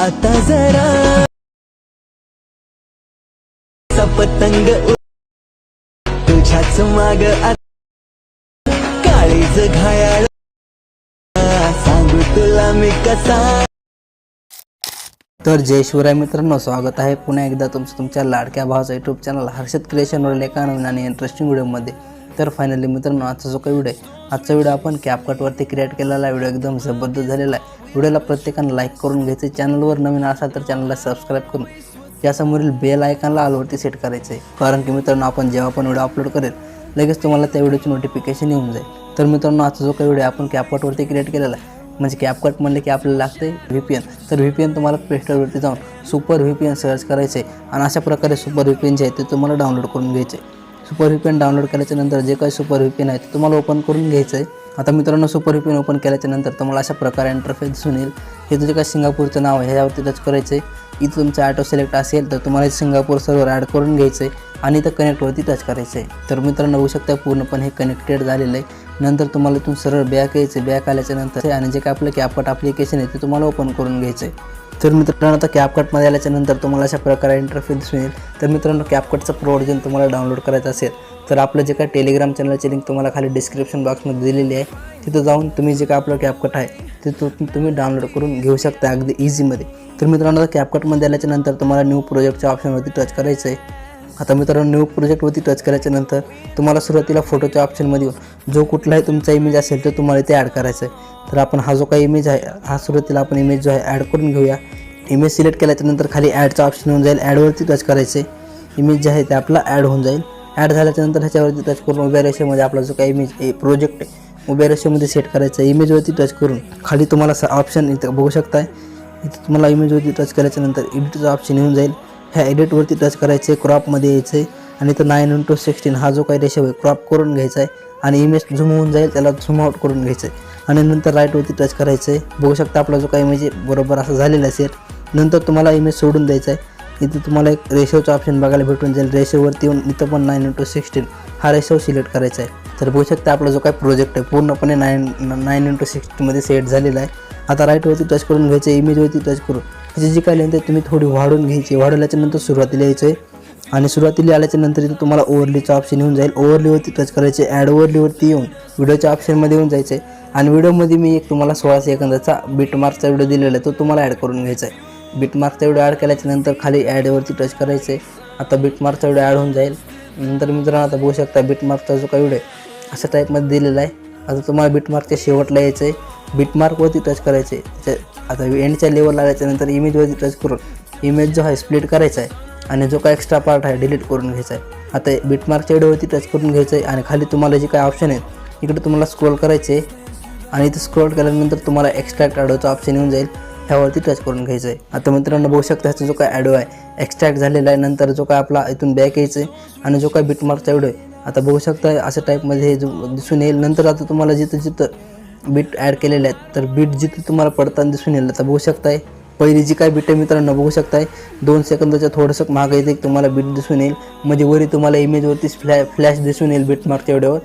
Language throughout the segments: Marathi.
आता जरा सपतंग तुझ्याच माग काळीज घायाळ सांगू तुला मी कसा तर जय शिवराय मित्रांनो स्वागत आहे पुन्हा एकदा तुमचं तुमच्या लाडक्या भावाचा यूट्यूब चॅनल हर्षद क्रिएशनवर एका नवीन आणि इंटरेस्टिंग व्हिडिओमध्ये तर फायनली मित्रांनो आजचा जो काही व्हिडिओ आहे आजचा व्हिडिओ आपण कॅपकटवरती क्रिएट केलेला आहे. व्हिडिओ एकदम जबरदस्त झालेला आहे. व्हिडिओला प्रत्येकानं लाईक करून घ्यायचं चॅनलवर नवीन असाल तर चॅनलला सबस्क्राईब करून. त्यासमोरील बेल आयकॉनला ऑलवरती सेट करायचं आहे. कारण की मित्रांनो आपण जेव्हा पण व्हिडिओ अपलोड करेल लगेच तुम्हाला त्या व्हिडिओची नोटिफिकेशन येऊन जाईल. तर मित्रांनो आजचा जो काही व्हिडिओ आपण कॅपकटवरती क्रिएट केलेला आहे. म्हणजे कॅपकट म्हणले की आपल्याला लागते व्ही पी एन तर व्ही पी एन तुम्हाला प्लेस्टोरवरती जाऊन super V P N search करायचे आणि अशा प्रकारे सुपर व्ही पी एन जे आहे ते तुम्हाला डाउनलोड करून घ्यायचे सुपर व्ही डाउनलोड केल्याच्यानंतर जे काही सुपर व्ही आहे ते तुम्हाला ओपन करून घ्यायचं आहे. आता मित्रांनो सुपर व्ही ओपन केल्याच्यानंतर तुम्हाला अशा प्रकारे इंटरफेस दिसून येईल. हे जे काही सिंगापूरचं नाव आहे ह्याच्यावरती टच करायचं आहे. इथं तुमचं ॲटो सिलेक्ट असेल तर तुम्हाला सिंगापूर सर्वर ॲड करून घ्यायचं आहे आणि इथं कनेक्टवरती टच करायचं आहे. तर मित्रांनो होऊ शकता पूर्णपणे हे कनेक्टेड झालेलं आहे. नंतर तुम्हाला इथून सरळ बॅक यायचं बॅक आल्याच्यानंतर आणि जे काय आपलं कॅपकट ॲप्लिकेशन आहे ते तुम्हाला ओपन करून घ्यायचं आहे. तर मित्रांनो आता कॅपकटमध्ये आल्याच्यानंतर तुम्हाला अशा प्रकारे इंटरफेस मिळेल. तर मित्रांनो कॅपकटचं प्रो तुम्हाला डाउनलोड करायचं असेल तर आपलं जे काय टेलिग्राम चॅनलची लिंक तुम्हाला खाली डिस्क्रिप्शन बॉक्समध्ये दिलेली आहे तिथं जाऊन तुम्ही जे काय आपलं कॅपकट आहे ते तो तुम्ही डाउनलोड करून घेऊ शकता अगदी इझीमध्ये तर मित्रांनो आता कॅपकटमध्ये आल्याच्यानंतर तुम्हाला न्यू प्रोजेक्टच्या ऑप्शनवरती टच करायचं आहे आता मित्रांनो न्यू प्रोजेक्टवरती टच करायच्यानंतर तुम्हाला सुरुवातीला फोटोच्या ऑप्शनमध्ये जो कुठलाही तुमचा इमेज असेल तर तुम्हाला इथे ॲड करायचा आहे तर आपण हा जो काही इमेज आहे हा सुरुवातीला आपण इमेज जो आहे ॲड करून घेऊया. इमेज सिलेक्ट केल्याच्यानंतर खाली ॲडचा ऑप्शन होऊन जाईल. ॲडवरती टच करायचे इमेज जे आहे ते आपला ॲड होऊन जाईल. ॲड झाल्याच्यानंतर ह्याच्यावरती टच करून उभ्या रेषेमध्ये आपला जो काही इमेज प्रोजेक्ट आहे उभ्या रेषेमध्ये सेट करायचं आहे इमेजवरती टच करून खाली तुम्हाला ऑप्शन इथं बघू शकताय. इथं तुम्हाला इमेजवरती टच केल्याच्यानंतर एडिटचा ऑप्शन येऊन जाईल. ह्या एडिटवरती टच करायचं आहे क्रॉपमध्ये यायचं आहे आणि तो नाईन इंटू सिक्स्टीन हा जो काही रेशो आहे क्रॉप करून घ्यायचा आहे आणि इमेज झूम होऊन जाईल त्याला झूम आउट करून घ्यायचं आहे आणि नंतर राईटवरती टच करायचं आहे बघू शकता आपला जो काही इमेज आहे बरोबर असं झालेला असेल नंतर तुम्हाला इमेज सोडून द्यायचा आहे इथे तुम्हाला एक रेशोचा ऑप्शन बघायला भेटून जाईल. रेशोवरती येऊन इथं पण नाईन इंटू सिक्स्टीन हा रेशो सिलेक्ट करायचा आहे तर बघू शकता आपला जो काही प्रोजेक्ट आहे पूर्णपणे नाईन नाईन इंटू सिक्स्टीमध्ये सेट झालेला आहे. आता राईटवरती टच करून घ्यायचं इमेजवरती टच करून. त्याची जी काय लेंथ आहे तुम्ही थोडी वाढून घ्यायची. वाढवल्याच्या नंतर सुरुवातीला यायचं आहे आणि सुरुवातीला आल्याच्यानंतर इथं तुम्हाला ओव्हरलीचं ऑप्शन येऊन जाईल. ओव्हरलीवरती टच करायचे ॲड ओव्हरलीवरती येऊन व्हिडिओच्या ऑप्शनमध्ये येऊन जायचं आहे आणि व्हिडिओमध्ये मी एक तुम्हाला सोळा सेकंदाचा बीटमार्कचा व्हिडिओ दिलेला आहे तो तुम्हाला ॲड करून घ्यायचा आहे. बीटमार्कचा व्हिडिओ ॲड केल्याच्यानंतर खाली ॲडवरती टच करायचं आहे आता बीटमार्कचा व्हिडिओ ॲड होऊन जाईल. नंतर मित्रांनो आता बघू शकता बीटमार्कचा जो काही व्हिडिओ आहे अशा टाईपमध्ये दिलेला आहे. आता तुम्हाला बीटमार्कच्या शेवटला यायचं आहे बिटमार्कवरती टच करायचे. त्याच्या आता एंडच्या लेवलला आल्याच्या इमेजवरती टच करून इमेज जो आहे स्प्लिट करायचा आहे आणि जो काय एक्स्ट्रा पार्ट आहे डिलीट करून घ्यायचा आहे. आता बिटमार्कच्या व्हिडिओवरती टच करून घ्यायचं आहे आणि खाली तुम्हाला जे काय ऑप्शन आहेत इकडे तुम्हाला स्क्रोल करायचे आहे. आणि इथे स्क्रोल केल्यानंतर तुम्हाला एक्स्ट्रॅक्ट ॲडोचा ऑप्शन येऊन जाईल. ह्यावरती टच करून घ्यायचं आहे. आता मित्रांनो बघू शकता ह्याचा जो काय ॲडो आहे एक्स्ट्रॅक्ट झालेला आहे. नंतर जो काय आपला इथून बॅक यायचं आहे आणि जो काय बिटमार्कचा व्हिडिओ आहे. आता बघू शकता अशा टाईपमध्ये हे जो दिसून येईल. नंतर आता तुम्हाला जिथं जिथं बीट ॲड केलेले आहेत. तर बीट जिथे तुम्हाला पडताना दिसून येईल आता बघू शकताय. पहिली जी काय बीट आहे मित्रांनो बघू शकताय. दोन सेकंदाच्या थोडंसं मागं येते तुम्हाला बीट दिसून येईल. म्हणजे वरी तुम्हाला इमेजवरतीच फ्लॅ फ्लॅश दिसून येईल बीट मार्कच्या एवढ्यावर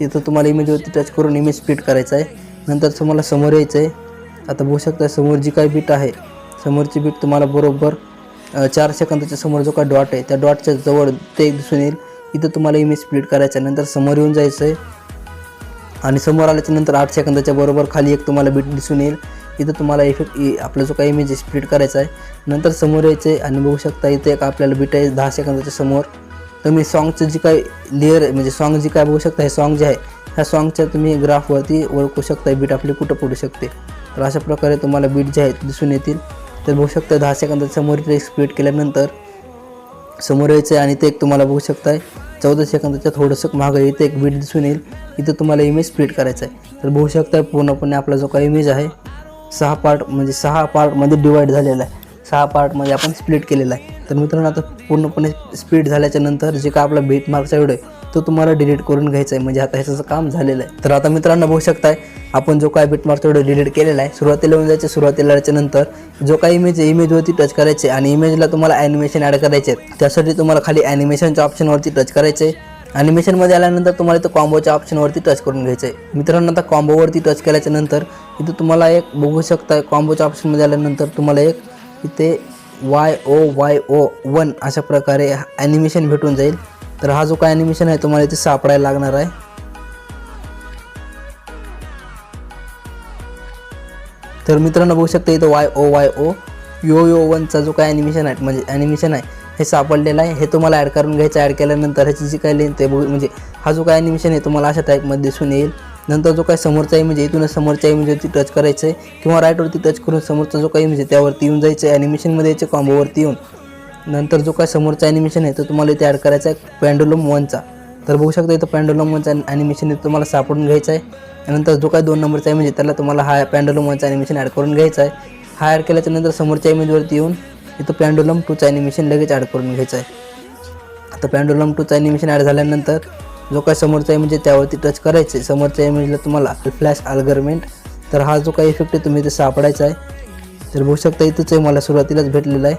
तिथं तुम्हाला इमेजवरती टच करून इमेज स्पीड करायचं आहे नंतर तुम्हाला समोर यायचं आहे आता बघू शकता समोर जी काय बीट आहे समोरची बीट तुम्हाला बरोबर चार सेकंदाच्या समोर जो काय डॉट आहे त्या डॉटच्या जवळ ते दिसून येईल. इथं तुम्हाला इमेज स्प्लिट करायचं आहे नंतर समोर येऊन जायचं आहे आणि समोर आल्याच्यानंतर आठ सेकंदाच्या बरोबर खाली एक तुम्हाला बीट दिसून येईल. इथं तुम्हाला इफेक्ट आपला जो काही इमेज स्प्लिट करायचा आहे. नंतर समोर यायचं आहे आणि बघू शकता इथे एक आपल्याला बीट आहे दहा सेकंदाच्या समोर. तुम्ही सॉंगचं जी काय लेअर आहे म्हणजे सॉंग जी काय बघू शकता हे सॉंग जे आहे ह्या सॉंगच्या तुम्ही ग्राफवरती ओळखू शकता बीट आपली कुठं पडू शकते. तर अशा प्रकारे तुम्हाला बीट जे आहेत दिसून येतील. तर बघू शकता दहा सेकंदाच्या समोर इथे स्प्लिट केल्यानंतर समोर यायचं आहे आणि ते एक तुम्हाला बघू शकताय. चौदा सेकंदाच्या थोडंसं मागं इथे एक बीट दिसून येईल. इथं तुम्हाला इमेज स्प्लिट करायचा आहे. तर बघू शकता पूर्णपणे आपला जो काही इमेज आहे सहा पार्ट म्हणजे सहा पार्टमध्ये डिवाईड झालेला आहे. सहा पार्टमध्ये आपण स्प्लिट केलेला आहे. तर मित्रांनो आता पूर्णपणे स्प्लिट झाल्याच्यानंतर जे काय आपला बीट मार्कचा व्हिडिओ आहे तो तुम्हाला डिलीट करून घ्यायचा आहे म्हणजे आता ह्याचं काम झालेलं आहे. तर आता मित्रांनो बघू शकताय आपण जो काय बीट तेवढं डिलीट केलेला आहे सुरुवातीला येऊन जायचं सुरुवातीला नंतर जो काही इमेज आहे इमेजवरती टच करायचे आणि इमेजला तुम्हाला ॲनिमेशन ॲड करायचे आहे. त्यासाठी तुम्हाला खाली ॲनिमेशनच्या ऑप्शनवरती टच करायचे आहे ॲनिमेशनमध्ये आल्यानंतर तुम्हाला इथं कॉम्बोच्या ऑप्शनवरती टच करून घ्यायचं आहे मित्रांनो आता कॉम्बोवरती टच केल्याच्यानंतर इथं तुम्हाला एक बघू शकता कॉम्बोच्या ऑप्शनमध्ये आल्यानंतर तुम्हाला एक इथे Y O Y O one अशा प्रकारे ॲनिमेशन भेटून जाईल. तर हा जो काय ॲनिमेशन आहे तुम्हाला इथे सापडायला लागणार आहे. तर मित्रांनो बघू शकता इथं वाय ओ वाय ओ यो यो वनचा जो काय ॲनिमेशन आहे म्हणजे ॲनिमेशन आहे हे सापडलेलं आहे. हे तुम्हाला ॲड करून घ्यायचं ॲड केल्यानंतर ह्याची जी काय लेंथ आहे बघू म्हणजे हा जो काय ॲनिमेशन आहे तुम्हाला अशा टाईपमध्ये दिसून येईल. नंतर जो काय समोरचा इमेज आहे म्हणजे इथूनच समोरच्या इमेजवरती म्हणजे टच करायचं आहे किंवा राईटवरती टच करून समोरचा जो काही इमेज आहे त्यावरती येऊन जायचं आहे ॲनिमेशनमध्ये याच्या कॉम्बोवरती येऊन. नंतर जो काय समोरचा ॲनिमेशन आहे तो तुम्हाला इथे ॲड करायचा आहे पॅन्डुलम वनचा तर बघू शकता इथं पॅन्डुलम वनचा ॲनिमेशन इथं तुम्हाला सापडून घ्यायचा आहे. नंतर जो काय दोन नंबरचा इमेज आहे त्याला तुम्हाला हा पॅन्डुलम वनचा ॲनिमेशन ॲड करून घ्यायचा आहे. हा ॲड केल्याच्यानंतर समोरच्या इमेजवरती येऊन इथं पॅन्डुलम टूचं ॲनिमेशन लगेच ॲड करून घ्यायचं आहे. आता पॅन्डुलम टूचं ॲनिमेशन ॲड झाल्यानंतर जो काय समोरचा इमेज आहे त्यावरती टच करायचं आहे समोरच्या इमेजला तुम्हाला फ्लॅश अल्गरमेंट तर हा जो काही इफेक्ट आहे तुम्ही इथे सापडायचा आहे. तर बघू शकता इथंच आहे मला सुरुवातीलाच भेटलेला आहे.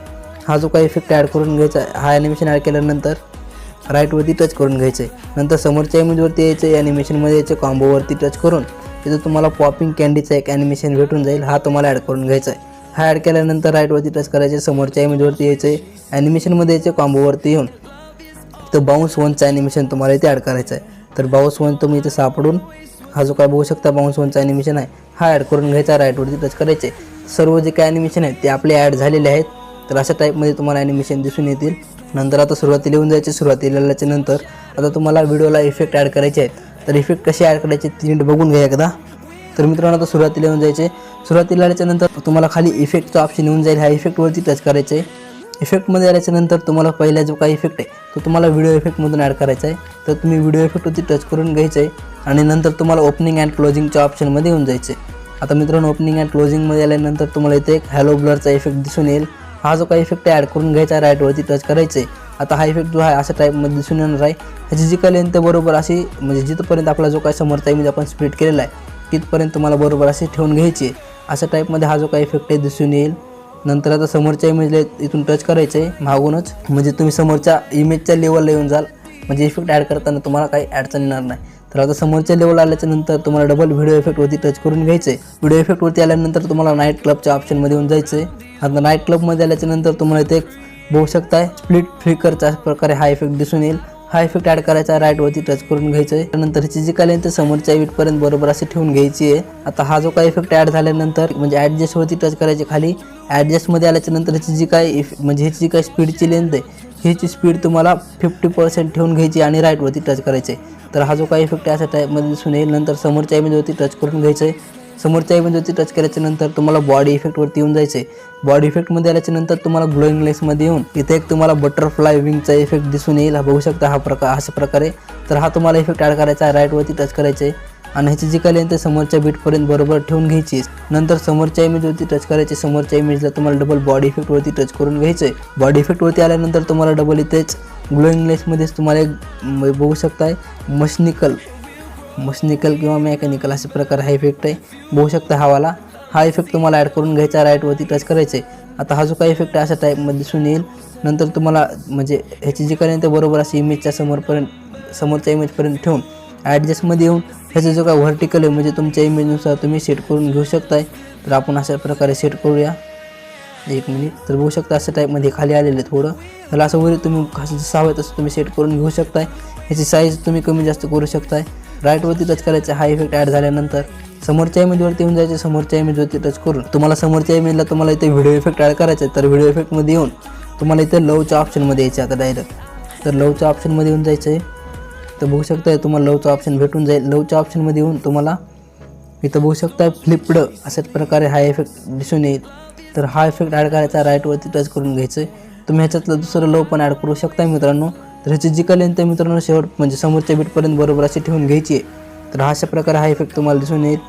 हा जो काही इफेक्ट ॲड करून घ्यायचा आहे हा ॲनिमेशन ॲड केल्यानंतर राईटवरती टच करून घ्यायचं आहे. नंतर समोरच्या इमेजवरती यायचं आहे ॲनिमेशनमध्ये यायचं कॉम्बोवरती टच करून तिथं तुम्हाला पॉपिंग कॅन्डीचा एक ॲनिमेशन भेटून जाईल हा तुम्हाला ॲड करून घ्यायचा आहे. हा ॲड केल्यानंतर राईटवरती टच करायचे समोरच्या इमेजवरती यायचं आहे ॲनिमेशनमध्ये यायचं कॉम्बोवरती येऊन तर बाउन्स वनचं ॲनिमेशन तुम्हाला इथे ॲड करायचं आहे. तर बाउन्स वन तुम्ही इथे सापडून हा जो काय बघू शकता बाउन्स वनचं ॲनिमेशन आहे हा ॲड करून घ्यायचा राईटवरती टच करायचे. सर्व जे काय ॲनिमेशन आहेत ते आपले ॲड झालेले आहेत. तर अशा टाईपमध्ये तुम्हाला ॲनिमेशन दिसून येतील. नंतर आता सुरुवातीला येऊन जायचे सुरुवातीला आल्याच्यानंतर. आता तुम्हाला व्हिडिओला इफेक्ट ॲड करायचे आहेत. तर इफेक्ट कसे ॲड करायचे ते नीट बघून घ्या एकदा. तर मित्रांनो आता सुरुवातीला येऊन जायचे. सुरुवातीला आल्याच्यानंतर तुम्हाला खाली इफेक्टचा ऑप्शन येऊन जाईल. ह्या इफेक्टवरती टच करायचं आहे इफेक्टमध्ये आल्याच्यानंतर तुम्हाला पहिला जो काही इफेक्ट आहे तो तुम्हाला व्हिडिओ इफेक्टमधून ॲड करायचा आहे तर तुम्ही व्हिडिओ इफेक्टवरती टच करून घ्यायचं आहे आणि नंतर तुम्हाला ओपनिंग अँड क्लोजिंगच्या ऑप्शनमध्ये येऊन जायचं आहे आता मित्रांनो ओपनिंग अँड क्लोजिंगमध्ये आल्यानंतर तुम्हाला इथे एक हॅलो ब्लरचा इफेक्ट दिसून येईल. हा जो काही इफेक्ट ॲड करून घ्यायचा आहे राईटवरती टच करायचं आहे आता हा इफेक्ट जो आहे अशा टाईपमध्ये दिसून येणार आहे. ह्याची जी काही लेंथ बरोबर अशी म्हणजे जिथपर्यंत आपला जो काय समोरचा इमेज आपण स्प्लिट केलेला आहे तिथपर्यंत तुम्हाला बरोबर अशी ठेवून घ्यायची. आहे अशा टाईपमध्ये हा जो काही इफेक्ट आहे दिसून येईल. नंतर आता समोरच्या इमेजला इथून टच करायचं आहे मागूनच. म्हणजे तुम्ही समोरच्या इमेजच्या लेवलला येऊन जाल. म्हणजे इफेक्ट ॲड करताना तुम्हाला काही अडचण येणार नाही. तर आता समोरच्या लेवल आल्याच्यानंतर तुम्हाला डबल व्हिडिओ इफेक्टवरती टच करून घ्यायचं आहे व्हिडिओ इफेक्टवरती आल्यानंतर तुम्हाला नाईट क्लबच्या ऑप्शनमध्ये येऊन जायचं आहे आता नाईट क्लबमध्ये आल्याच्यानंतर तुम्हाला इथे बघू शकताय स्प्लिट फ्लिकरच्या प्रकारे हा इफेक्ट दिसून येईल. हा इफेक्ट ॲड करायचा राईटवरती टच करून घ्यायचं आहे त्यानंतर हिची जी काय ते समोरच्या इफेक्टपर्यंत बरोबर अशी ठेवून घ्यायची आहे आता हा जो काय इफेक्ट ॲड झाल्यानंतर म्हणजे ॲडजस्टवरती टच करायची खाली ॲडजस्टमध्ये आल्याच्यानंतर हिची जी काय इफ म्हणजे हिची जी काय स्पीडची लेंथ आहे ह्याची स्पीड तुम्हाला फिफ्टी पर्सेंट ठेवून घ्यायची आणि राईटवरती टच करायचे तर हा जो काही इफेक्ट आहे अशा टाईपमध्ये दिसून येईल. नंतर समोरच्या इमेजवरती टच करून घ्यायचं आहे समोरच्या इमेजवरती टच करायच्यानंतर तुम्हाला बॉडी इफेक्टवरती येऊन जायचं आहे बॉडी इफेक्टमध्ये आल्याच्यानंतर तुम्हाला ग्लोईंग लेसमध्ये येऊन इथे एक तुम्हाला बटरफ्लाय विंगचा इफेक्ट दिसून येईल. हा बघू शकता हा प्रकार अशा प्रकारे. तर हा तुम्हाला इफेक्ट ॲड करायचा आहे. राईटवरती टच करायचं आहे आणि ह्याची जी काय लेंथ आहे समोरच्या बीटपर्यंत बरोबर ठेवून घ्यायची नंतर समोरच्या इमेजवरती टच करायची. समोरच्या इमेजला तुम्हाला डबल बॉडी इफेक्टवरती टच करून घ्यायचं आहे बॉडी इफेक्टवरती आल्यानंतर तुम्हाला डबल इथेच ग्लोईंग लेसमध्येच तुम्हाला एक बघू शकताय मशनिकल मशनिकल किंवा मेकॅनिकल असे प्रकार हा इफेक्ट आहे. बघू शकता हवाला. हा इफेक्ट तुम्हाला ॲड करून घ्यायचा राईटवरती टच करायचे आता हा जो काही इफेक्ट आहे अशा टाईपमध्ये दिसून येईल. नंतर तुम्हाला म्हणजे ह्याची जी काही ते बरोबर अशी इमेजच्या समोरपर्यंत समोरच्या इमेजपर्यंत ठेवून ॲडजस्टमध्ये येऊन ह्याचा जो काय व्हर्टिकल आहे म्हणजे तुमच्या इमेजनुसार तुम्ही सेट करून घेऊ शकताय. तर आपण अशा प्रकारे सेट करूया. एक मिनिट तर बघू शकता अशा टाईपमध्ये खाली आलेलं आहे थोडं. त्याला असं वरी तुम्ही कसं जसं हवं तसं तुम्ही सेट करून घेऊ शकताय. ह्याची साईज तुम्ही कमी जास्त करू शकताय. राईटवरती टच करायचं हा इफेक्ट ॲड झाल्यानंतर समोरच्या इमेजवरती येऊन जायचे समोरच्या इमेजवरती टच करून. तुम्हाला समोरच्या इमेजला तुम्हाला इथे व्हिडिओ इफेक्ट ॲड करायचा आहे तर व्हिडिओ इफेक्टमध्ये येऊन तुम्हाला इथे लवच्या ऑप्शनमध्ये यायचं आहे आता डायरेक्ट तर लवच्या ऑप्शनमध्ये येऊन जायचं आहे तर बघू शकता तुम्हाला लवचं ऑप्शन भेटून जाईल. लवच्या ऑप्शनमध्ये येऊन तुम्हाला इथं बघू शकता फ्लिपड अशाच प्रकारे हा इफेक्ट दिसून येईल. तर हा इफेक्ट ॲड करायचा राईटवरती टच करून घ्यायचं. आहे तुम्ही ह्याच्यातलं दुसरं लव पण ॲड करू शकता मित्रांनो. तर ह्याची जी काय लेंथ मित्रांनो शेवट म्हणजे समोरच्या बीटपर्यंत बरोबर अशी ठेवून घ्यायची आहे. तर अशा प्रकारे हा इफेक्ट तुम्हाला दिसून येईल.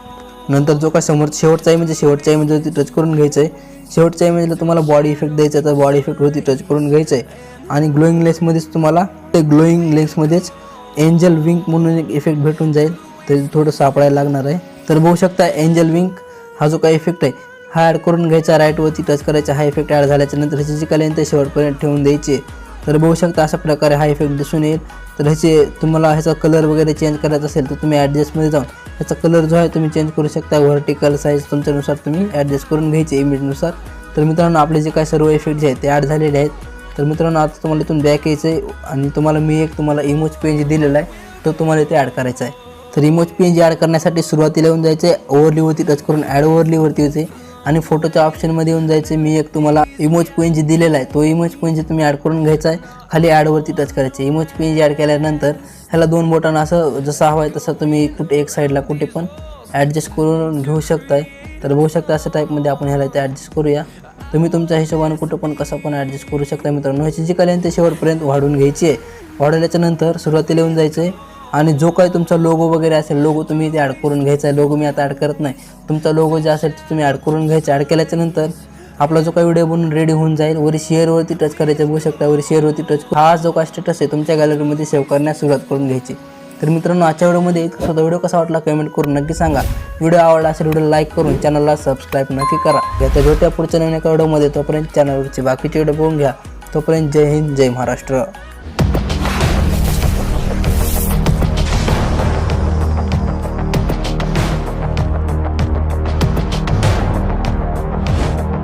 नंतर जो काय समोर शेवटचा इमेज म्हणजे शेवटच्या इमेजवरती म्हणजे टच करून घ्यायचं आहे शेवटच्या इमेजला म्हणजे तुम्हाला बॉडी इफेक्ट द्यायचा आहे तर बॉडी इफेक्टवरती टच करून घ्यायचं आहे आणि ग्लोईंग लेन्समध्येच तुम्हाला ते ग्लोईंग लेन्समध्येच एंजल विंक म्हणून एक इफेक्ट भेटून जाईल. तरी थोडं सापडायला लागणार आहे. तर बघू शकता एंजल विंक हा जो काही इफेक्ट आहे हा ॲड करून घ्यायचा राईटवरती टच करायचा हा इफेक्ट ॲड झाल्याच्यानंतर ह्याची जी काय शेवटपर्यंत ठेवून द्यायचे तर बघू शकता अशा प्रकारे हा इफेक्ट दिसून येईल. तर ह्याचे तुम्हाला ह्याचा कलर वगैरे चेंज करायचा असेल तर तुम्ही ॲडजस्टमध्ये जाऊन ह्याचा कलर जो आहे तुम्ही चेंज करू शकता. व्हर्टिकल साईज तुमच्यानुसार तुम्ही ॲडजस्ट करून घ्यायची इमेजनुसार तर मित्रांनो आपले जे काय सर्व इफेक्ट जे आहेत ते ॲड झालेले आहेत. तर मित्रांनो आता तुम्हाला इथून बॅक यायचं आहे आणि तुम्हाला मी एक तुम्हाला इमोज पेज दिलेला आहे. तो तुम्हाला इथे ॲड करायचा आहे. तर इमोज पेज ॲड करण्यासाठी सुरुवातीला येऊन जायचं आहे ओव्हरलीवरती टच करून ॲड ओव्हरलीवरती यायचे आणि फोटोच्या ऑप्शनमध्ये येऊन जायचं मी एक तुम्हाला इमोज पेंज दिलेला आहे. तो इमोज पेंज तुम्ही ॲड करून घ्यायचा आहे. खाली ॲडवरती टच करायचे. इमोज पेज ॲड केल्यानंतर ह्याला दोन बोटानं असं जसं हवं आहे तसं तुम्ही कुठे एक साईडला कुठे पण ॲडजस्ट करून घेऊ शकताय. तर बघू शकता अशा टाईपमध्ये आपण ह्याला इथे ॲडजस्ट करूया. तुम्ही तुमच्या हिशोबाने कुठं पण कसं पण ॲडजस्ट करू शकता मित्रांनो. ह्याची जी कल्याण ते शेवटपर्यंत वाढवून घ्यायची आहे. वाढवल्याच्या नंतर सुरुवातीला येऊन जायचं आहे. आणि जो काही तुमचा लोगो वगैरे असेल लोगो तुम्ही इथे ॲड करून घ्यायचा आहे. लोगो मी आता ॲड करत नाही. तुमचा लोगो जे असेल ते तुम्ही ॲड करून घ्यायचा. ॲड केल्याच्यानंतर आपला जो काही व्हिडिओ बनून रेडी होऊन जाईल वरी शेअरवरती टच करायचं बघू शकता. वरी शेअरवरती टच हा जो काय स्टेटस आहे तुमच्या गॅलरीमध्ये सेव्ह करण्यास सुरुवात करून घ्यायची. तर मित्रांनो आजच्या व्हिडिओमध्ये इतका व्हिडिओ कसा वाटला कमेंट करून नक्की सांगा. व्हिडिओ आवडला असेल व्हिडिओ लाईक करून चॅनलला सबस्क्राईब नक्की करा. याचा भेटूया पुढच्या नवीन एका व्हिडिओमध्ये. तोपर्यंत चॅनलवरचे बाकीचे व्हिडिओ बघून घ्या. तोपर्यंत जय हिंद जय महाराष्ट्र.